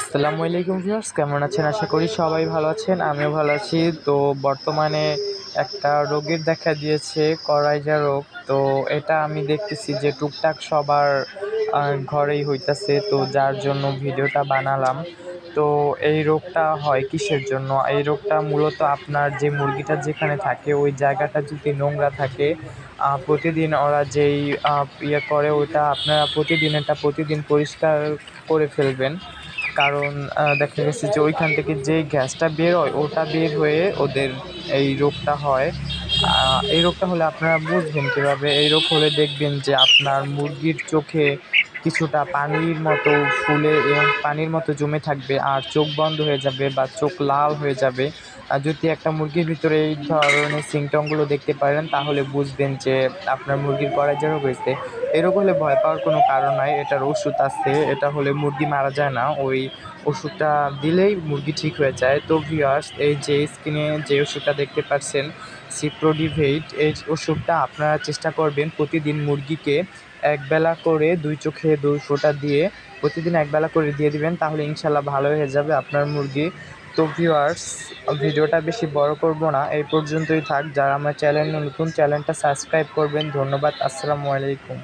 আসসালামু আলাইকুম ভিউয়ার্স, কেমন আছেন? আশা করি সবাই ভালো আছেন, আমিও ভালো আছি। তো বর্তমানে একটা রোগের দেখা দিয়েছে, করাইজা রোগ। তো এটা আমি দেখতেছি যে টুকটাক সবার ঘরেই হইতাছে। তো যার জন্য ভিডিওটা বানালাম। তো এই রোগটা হয় কিসের জন্য? এই রোগটা মূলত আপনার যে মুরগিটা যেখানে থাকে, ওই জায়গাটা যদি নোংরা থাকে প্রতিদিন ওরা যেই ইয়ে করে, ওটা আপনারা প্রতিদিন, এটা প্রতিদিন পরিষ্কার করে ফেলবেন। কারণ দেখা গেছে যে ওইখান থেকে যে গ্যাসটা বের হয়, ওটা বের হয়ে ওদের এই রোগটা হয়। এই রোগটা হলে আপনারা বুঝবেন কীভাবে। এই রোগ হলে দেখবেন যে আপনার মুরগির চোখে কিছুটা পানির মতো ফুলে এবং পানির মতো জমে থাকবে আর চোখ বন্ধ হয়ে যাবে বা চোখ লাল হয়ে যাবে। আর যদি একটা মুরগির ভিতরে এই ধরনের সিমটমগুলো দেখতে পারেন, তাহলে বুঝবেন যে আপনার মুরগির করাইজা রোগ হয়েছে এরকম হলে ভয় পাওয়ার কোনো কারণ নাই। এটার ওষুধ আছে, এটা হলে মুরগি মারা যায় না। ওই ওষুধটা দিলেই মুরগি ঠিক হয়ে যায়। তো ভিউয়ার্স এই যে স্ক্রিনে যে ওষুধটা দেখতে পাচ্ছেন সিপ্রোডিভেট এই ওষুধটা আপনারা চেষ্টা করবেন প্রতিদিন মুরগিকে একবেলা করে দুই চোখে দুই ফোঁটা দিয়ে প্রতিদিন একবেলা করে দিয়ে দিবেন, তাহলে ইনশাল্লাহ ভালো হয়ে যাবে আপনার মুরগি। তো ভিউয়ার্স ভিডিওটা বেশি বড় করব না, এই পর্যন্তই থাক। যারা আমার চ্যানেল নতুন, চ্যানেলটা সাবস্ক্রাইব করবেন। ধন্যবাদ, আসসালামু আলাইকুম।